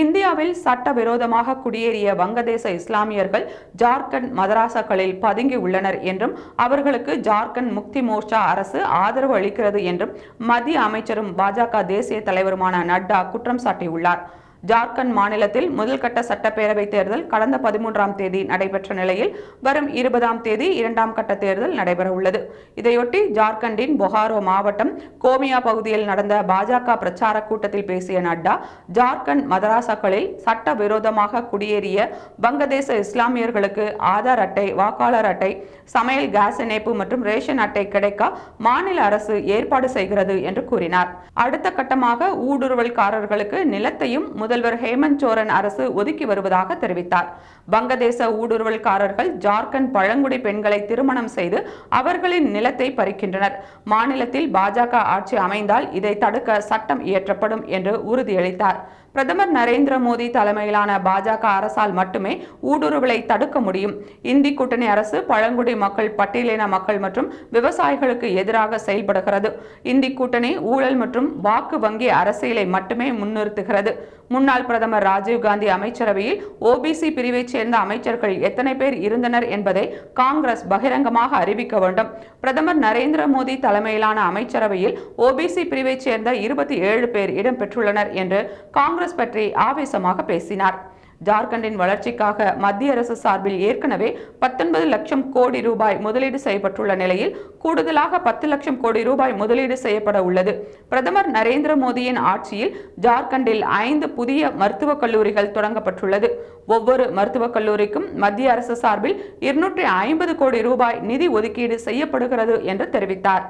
இந்தியாவில் சட்டவிரோதமாக குடியேறிய வங்கதேச இஸ்லாமியர்கள் ஜார்க்கண்ட் மதராசாக்களில் பதுங்கி உள்ளனர் என்றும் அவர்களுக்கு ஜார்க்கண்ட் முக்தி மோர்ச்சா அரசு ஆதரவு அளிக்கிறது என்றும் மத்திய அமைச்சரும் பாஜக தேசிய தலைவருமான நட்டா குற்றம் சாட்டியுள்ளார். ஜார்க்கண்ட் மாநிலத்தில் முதல்கட்ட சட்டப்பேரவை தேர்தல் கடந்த பதிமூன்றாம் தேதி நடைபெற்ற நிலையில் வரும் இருபதாம் தேதி இரண்டாம் கட்ட தேர்தல் நடைபெற உள்ளது இதையொட்டி ஜார்க்கண்டின் பொகாரோ மாவட்டம் கோமியா பகுதியில் நடந்த பாஜக பிரச்சார கூட்டத்தில் பேசிய நட்டா ஜார்க்கண்ட் மதராசாக்களில் சட்டவிரோதமாக குடியேறிய வங்கதேச இஸ்லாமியர்களுக்கு ஆதார் அட்டை வாக்காளர் அட்டை சமையல் கேஸ் இணைப்பு மற்றும் ரேஷன் அட்டை கிடைக்க மாநில அரசு ஏற்பாடு செய்கிறது என்று கூறினார். அடுத்த கட்டமாக ஊடுருவல்காரர்களுக்கு நிலத்தையும் முதல்வர் ஹேமந்த் சோரன் அரசு ஒதுக்கி வருவதாக தெரிவித்தார். வங்கதேச ஊடுருவல்காரர்கள் ஜார்க்கண்ட் பழங்குடி பெண்களை திருமணம் செய்து அவர்களின் நிலத்தை பறிக்கின்றனர். மாநிலத்தில் பாஜக ஆட்சி அமைந்தால் இதை தடுக்க சட்டம் இயற்றப்படும் என்று உறுதியளித்தார். பிரதமர் நரேந்திர மோடி தலைமையிலான பாஜக அரசால் மட்டுமே ஊடுருவலை தடுக்க முடியும். இந்தி கூட்டணி அரசு பழங்குடி மக்கள் பட்டியலின மக்கள் மற்றும் விவசாயிகளுக்கு எதிராக செயல்படுகிறது. இந்தி கூட்டணி ஊழல் மற்றும் வாக்கு வங்கி அரசியலை மட்டுமே முன்னிறுத்துகிறது. முன்னாள் பிரதமர் ராஜீவ்காந்தி அமைச்சரவையில் ஓபிசி பிரிவைச் சேர்ந்த அமைச்சர்கள் எத்தனை பேர் இருந்தனர் என்பதை காங்கிரஸ் பகிரங்கமாக அறிவிக்க வேண்டும். பிரதமர் நரேந்திர மோடி தலைமையிலான அமைச்சரவையில் ஓபிசி பிரிவைச் சேர்ந்த இருபத்தி ஏழு பேர் இடம்பெற்றுள்ளனர் என்று காங்கிரஸ் பற்றி ஆவேசமாக பேசினார். ஜார்க்கண்டின் வளர்ச்சிக்காக மத்திய அரசு சார்பில் ஏற்கனவே பத்தொன்பது லட்சம் கோடி ரூபாய் முதலீடு செய்யப்பட்டுள்ள நிலையில் கூடுதலாக பத்து லட்சம் கோடி ரூபாய் முதலீடு செய்யப்பட உள்ளது. பிரதமர் நரேந்திர மோடியின் ஆட்சியில் ஜார்க்கண்டில் ஐந்து புதிய மருத்துவக் கல்லூரிகள் தொடங்கப்பட்டுள்ளது. ஒவ்வொரு மருத்துவக் கல்லூரிக்கும் மத்திய அரசு சார்பில் இருநூற்றி ஐம்பது கோடி ரூபாய் நிதி ஒதுக்கீடு செய்யப்படுகிறது என்று தெரிவித்தார்.